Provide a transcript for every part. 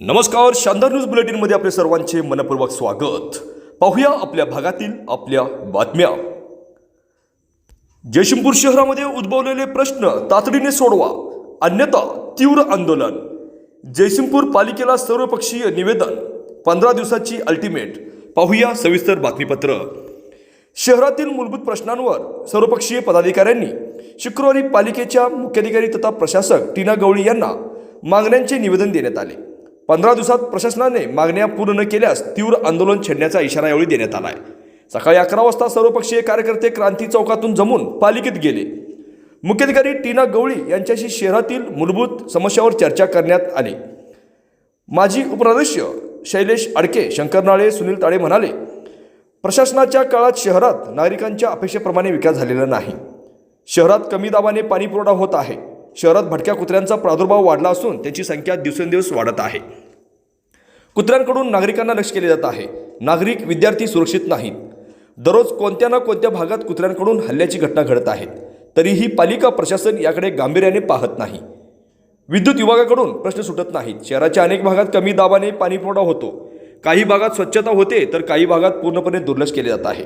नमस्कार शानदार न्यूज बुलेटिनमध्ये आपले सर्वांचे मनपूर्वक स्वागत. पाहूया आपल्या भागातील आपल्या बातम्या. जयशिंपूर शहरामध्ये उद्भवलेले प्रश्न तातडीने सोडवा अन्यथा तीव्र आंदोलन. जयसिंगपूर पालिकेला सर्वपक्षीय निवेदन पंधरा दिवसाची अल्टिमेट. पाहूया सविस्तर बातमीपत्र. शहरातील मूलभूत प्रश्नांवर सर्वपक्षीय पदाधिकाऱ्यांनी शुक्रवारी पालिकेच्या मुख्याधिकारी तथा प्रशासक टीना गवळी यांना मागण्यांचे निवेदन देण्यात आले. पंधरा दिवसात प्रशासनाने मागण्या पूर्ण न केल्यास तीव्र आंदोलन छेडण्याचा इशारा यावेळी देण्यात आला आहे सकाळी अकरा वाजता सर्वपक्षीय कार्यकर्ते क्रांती चौकातून जमून पालिकेत गेले. मुख्याधिकारी टीना गवळी यांच्याशी शहरातील मूलभूत समस्यावर चर्चा करण्यात आली. माजी उपराध्यक्ष शैलेश अडके शंकर नाळे सुनील ताळे म्हणाले प्रशासनाच्या काळात शहरात नागरिकांच्या अपेक्षेप्रमाणे विकास झालेला नाही. शहरात कमी दाबाने पाणीपुरवठा होत आहे. शहरात भटक्या कुत्र्यांचा प्रादुर्भाव वाढला असून त्यांची संख्या दिवसेंदिवस वाढत आहे. कुत्र्यांकडून नागरिकांना लक्ष केले जात आहे. नागरिक विद्यार्थी सुरक्षित नाहीत. दररोज कोणत्या ना कोणत्या भागात कुत्र्यांकडून हल्ल्याची घटना घडत आहेत तरीही पालिका प्रशासन याकडे गांभीर्याने पाहत नाही. विद्युत विभागाकडून प्रश्न सुटत नाहीत. शहराच्या अनेक भागात कमी दाबाने पाणीपुरवठा होतो. काही भागात स्वच्छता होते तर काही भागात पूर्णपणे दुर्लक्ष केले जात आहे.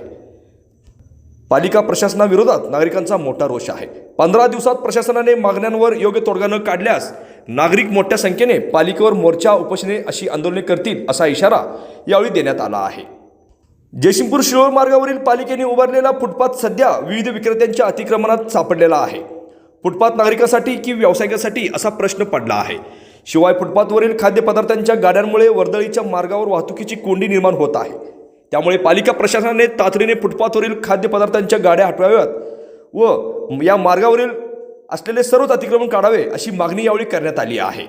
पालिका प्रशासनाविरोधात नागरिकांचा मोठा रोष आहे. पंधरा दिवसात प्रशासनाने मागण्यांवर योग्य तोडगा न काढल्यास नागरिक मोठ्या संख्येने पालिकेवर मोर्चा उपोषणे अशी आंदोलने करतील असा इशारा यावेळी देण्यात आला आहे. जयसिंगपूर शिरोळ मार्गावरील पालिकेने उभारलेला फुटपाथ सध्या विविध विक्रेत्यांच्या अतिक्रमणात सापडलेला आहे. फुटपाथ नागरिकांसाठी की व्यावसायिकांसाठी असा प्रश्न पडला आहे. शिवाय फुटपाथवरील खाद्यपदार्थांच्या गाड्यांमुळे वर्दळीच्या मार्गावर वाहतुकीची कोंडी निर्माण होत आहे. त्यामुळे पालिका प्रशासनाने तातडीने फुटपाथवरील खाद्यपदार्थांच्या गाड्या हटवाव्यात व या मार्गावरील असलेले सर्वच अतिक्रमण काढावे अशी मागणी यावेळी करण्यात आली आहे.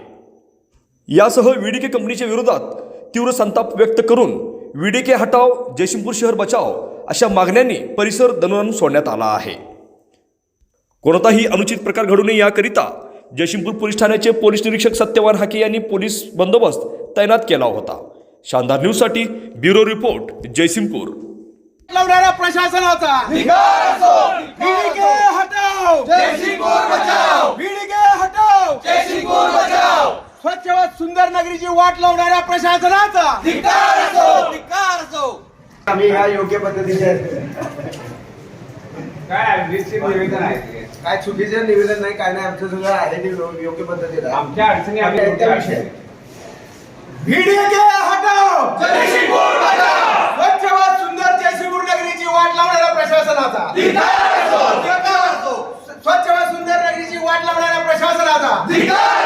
यासह विडीके कंपनीच्या विरोधात तीव्र संताप व्यक्त करून विडीके हटाव जयसिंगपूर शहर बचाव अशा मागण्यांनी परिसर दणून सोडण्यात आला आहे. कोणताही अनुचित प्रकार घडू नये याकरिता जयसिंगपूर पोलीस ठाण्याचे पोलीस निरीक्षक सत्यवान हाके यांनी पोलीस बंदोबस्त तैनात केला होता. शानदार न्यूजसाठी ब्युरो रिपोर्ट जयसिंगपूर. लावणारा प्रशासनाचा स्वच्छ व सुंदर नगरीची वाट लावणाऱ्या प्रशासनाचा धिक्कार असो. आम्ही ह्या योग्य पद्धतीचे काय निश्चित निवेदन आहे. काय चुकीचं निवेदन नाही काय नाही आमचं सगळं आहे ते योग्य पद्धतीने आहे. आमच्या अडचणी आम्ही त्या- तुमच्या त्याविषयी. अडचणी. भिडके हटाव स्वच्छ व सुंदर जयसिंगपूर नगरीची वाट लावणाऱ्या प्रशासनाचा धिक्कार असो. स्वच्छ व सुंदर नगरीची वाट लावणाऱ्या प्रशासनाचा.